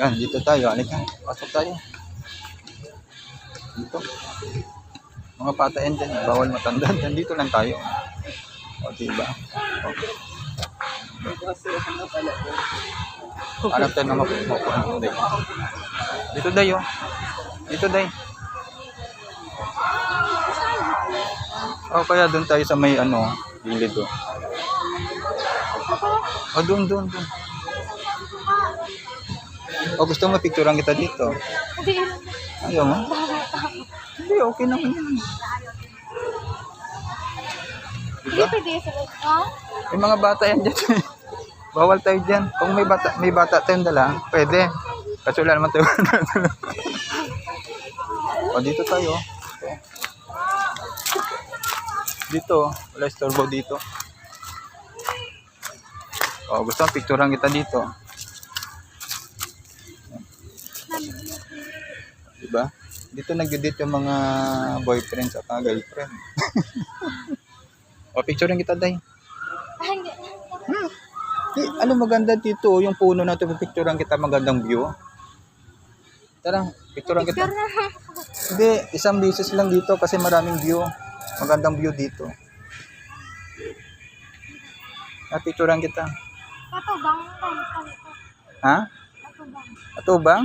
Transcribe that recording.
Yan, dito tayo. Halika. Pasok tayo. Dito. Mga patayan dyan. Bawal matanda. Dito lang tayo. O, diba? O. Hanap tayo ng mapupuan dito, day. Dito, day, O, kaya doon tayo sa may, ano, gilid, oh. O, doon, doon, doon. O, gusto mo picturean kita dito? Hindi. Ayaw mo? Hindi, okay naman yan. Hindi Diba? pwede sa. Ha? May mga bata yan dyan. Bawal tayo dyan. Kung may bata, may bata tayong dala, pwede. Kasi wala naman tayo. o, dito tayo. Dito, wala istorbo dito. O, gusto mo picturean kita dito. Diba? Dito nag-date yung mga boyfriend at mga girlfriend. o, picturean kita, day. Hindi. Di, ano maganda dito, yung puno na ito, picturean kita magandang view. Tara, picturean kita. Hindi, isang beses lang dito kasi maraming view. Magandang view dito. Ah, picturean kita. Ito bang? Ito, ito, ito. Ha? Ito bang? Ato ba?